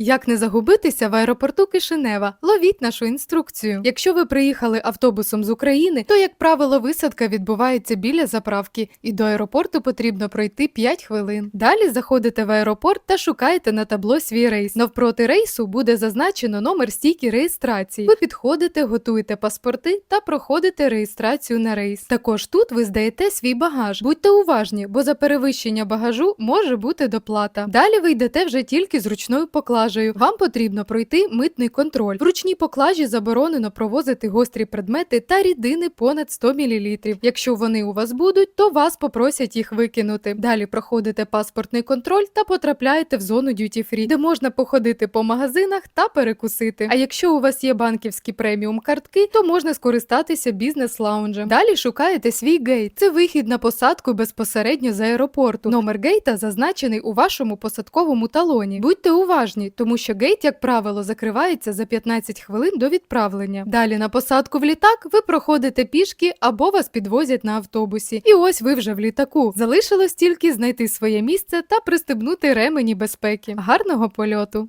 Як не загубитися в аеропорту Кишинева? Ловіть нашу інструкцію. Якщо ви приїхали автобусом з України, то як правило висадка відбувається біля заправки, і до аеропорту потрібно пройти 5 хвилин. Далі заходите в аеропорт та шукаєте на табло свій рейс. Навпроти рейсу буде зазначено номер стійки реєстрації. Ви підходите, готуєте паспорти та проходите реєстрацію на рейс. Також тут ви здаєте свій багаж. Будьте уважні, бо за перевищення багажу може бути доплата. Далі ви йдете вже тільки з ручною поклажею. Вам потрібно пройти митний контроль. В ручній поклажі заборонено провозити гострі предмети та рідини понад 100 мл. Якщо вони у вас будуть, то вас попросять їх викинути. Далі проходите паспортний контроль та потрапляєте в зону duty free, де можна походити по магазинах та перекусити. А якщо у вас є банківські преміум картки, то можна скористатися бізнес-лаунжем. Далі шукаєте свій гейт. Це вихід на посадку безпосередньо з аеропорту. Номер гейта зазначений у вашому посадковому талоні. Будьте уважні, тому що гейт, як правило, закривається за 15 хвилин до відправлення. Далі на посадку в літак ви проходите пішки або вас підвозять на автобусі. І ось ви вже в літаку. Залишилось тільки знайти своє місце та пристебнути ремені безпеки. Гарного польоту!